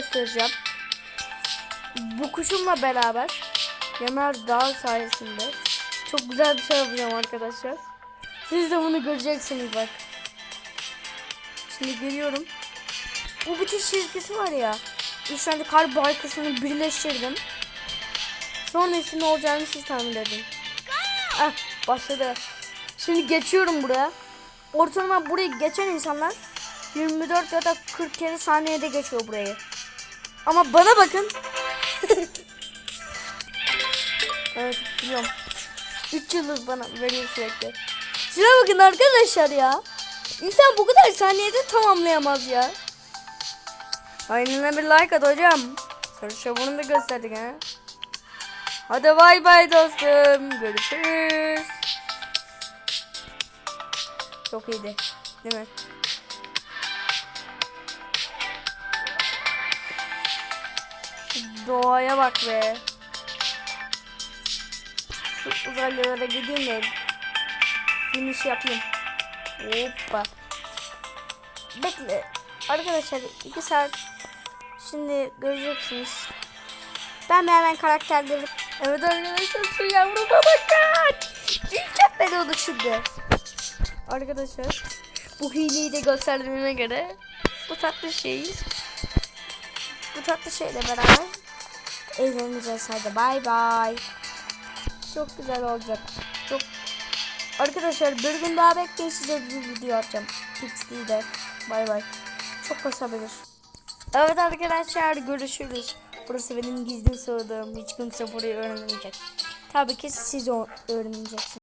göstereceğim. Bu kuşumla beraber Yanar Dağ sayesinde çok güzel bir şey yapacağım arkadaşlar. Siz de bunu göreceksiniz bak. Şimdi geliyorum. Bu bitiş çizgisi var ya. Üç kar baykuşunu birleştirdim. Sonra ne olacağını siz tahmin edin. Ah başladı. Şimdi geçiyorum buraya. Ortalama burayı geçen insanlar 24 ya da 47 saniyede geçiyor burayı. Ama bana bakın. evet biliyorum. 3 yıldız bana veriyor sürekli. Şuna bakın arkadaşlar ya. İnsan bu kadar saniyede tamamlayamaz ya. Aynen bir like at hocam. Sonra şovunu da gösterdik ha. Hadi bay bay dostum. Görüşürüz. Çok iyiydi. Değil mi? Doğaya bak be. Şu uzaylılara gideyim de finish yapayım. Hoppa. Bekle. Arkadaşlar 2 saat şimdi göreceksiniz. Ben hemen karakterleri... Evet arkadaşlar şu yavruma bakın. Cincap beni onu şimdi. Arkadaşlar bu hileyi de gösterdiğime göre bu tatlı şeyi bu tatlı şeyle beraber eğleneceğiz hadi bay bay. Çok güzel olacak. Çok Arkadaşlar bir gün daha bekleyin size bir video atacağım. Pixie'de. Bay bay. Çok basabilir. Evet arkadaşlar görüşürüz. Burası benim gizli sığdığım. Hiç kimse burayı öğrenemeyecek. Tabii ki siz öğreneceksiniz.